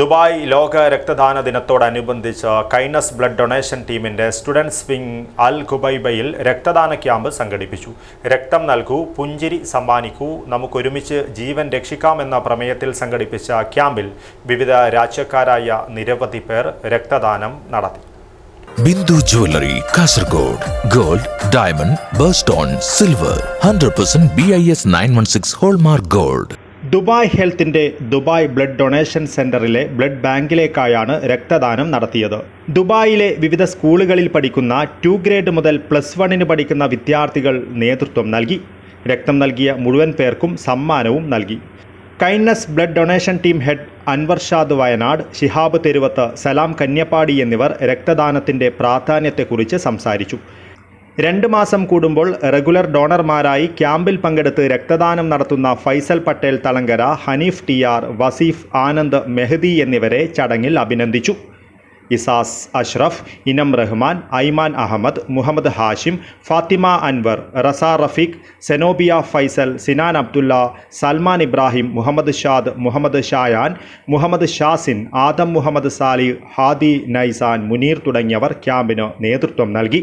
Dubai ലോക രക്തദാന ദിനത്തോടനുബന്ധിച്ച് കൈനസ് ബ്ലഡ് ഡൊണേഷൻ ടീമിന്റെ സ്റ്റുഡൻസ് വിംഗ് അൽ ഖുബൈബയിൽ രക്തദാന ക്യാമ്പ് സംഘടിപ്പിച്ചു. രക്തം നൽകൂ പുഞ്ചിരി സമ്മാനിക്കൂ നമുക്കൊരുമിച്ച് ജീവൻ രക്ഷിക്കാമെന്ന പ്രമേയത്തിൽ സംഘടിപ്പിച്ച ക്യാമ്പിൽ വിവിധ രാജ്യക്കാരായ നിരവധി പേർ രക്തദാനം നടത്തി. Bindu jewellery Kasaragod gold diamond birthstone silver hundred percent B I S nine one six hallmark gold. Dubai ഹെൽത്തിന്റെ ദുബായ് ബ്ലഡ് ഡൊണേഷൻ സെന്ററിലെ ബ്ലഡ് ബാങ്കിലേക്കായാണ് രക്തദാനം നടത്തിയത്. ദുബായിലെ വിവിധ സ്കൂളുകളിൽ പഠിക്കുന്ന ടു ഗ്രേഡ് മുതൽ പ്ലസ് വണ്ണിന് പഠിക്കുന്ന വിദ്യാർത്ഥികൾ നേതൃത്വം നൽകി. രക്തം നൽകിയ മുഴുവൻ പേർക്കും സമ്മാനവും നൽകി. Kindness blood donation team head Anwar Shad Wayanad Shihab Theruvath Salam Kanyapady എന്നിവർ രക്തദാനത്തിന്റെ പ്രാധാന്യത്തെക്കുറിച്ച് സംസാരിച്ചു. രണ്ട് മാസം കൂടുമ്പോൾ റെഗുലർ ഡോണർമാരായി ക്യാമ്പിൽ പങ്കെടുത്ത് രക്തദാനം നടത്തുന്ന ഫൈസൽ പട്ടേൽ തളങ്കര ഹനീഫ് ടി ആർ വസീഫ് ആനന്ദ് മെഹദി എന്നിവരെ ചടങ്ങിൽ അഭിനന്ദിച്ചു. ഇസാസ് അഷ്റഫ് ഇനം റഹ്മാൻ ഐമാൻ അഹമ്മദ് മുഹമ്മദ് ഹാഷിം ഫാത്തിമ അൻവർ റസ റഫീഖ് സെനോബിയ ഫൈസൽ സിനാൻ അബ്ദുല്ല സൽമാൻ ഇബ്രാഹിം മുഹമ്മദ് ഷാദ് മുഹമ്മദ് ഷായാൻ മുഹമ്മദ് ഷാസിൻ ആദം മുഹമ്മദ് സാലി ഹാദി നൈസാൻ മുനീർ തുടങ്ങിയവർ ക്യാമ്പിന് നേതൃത്വം നൽകി.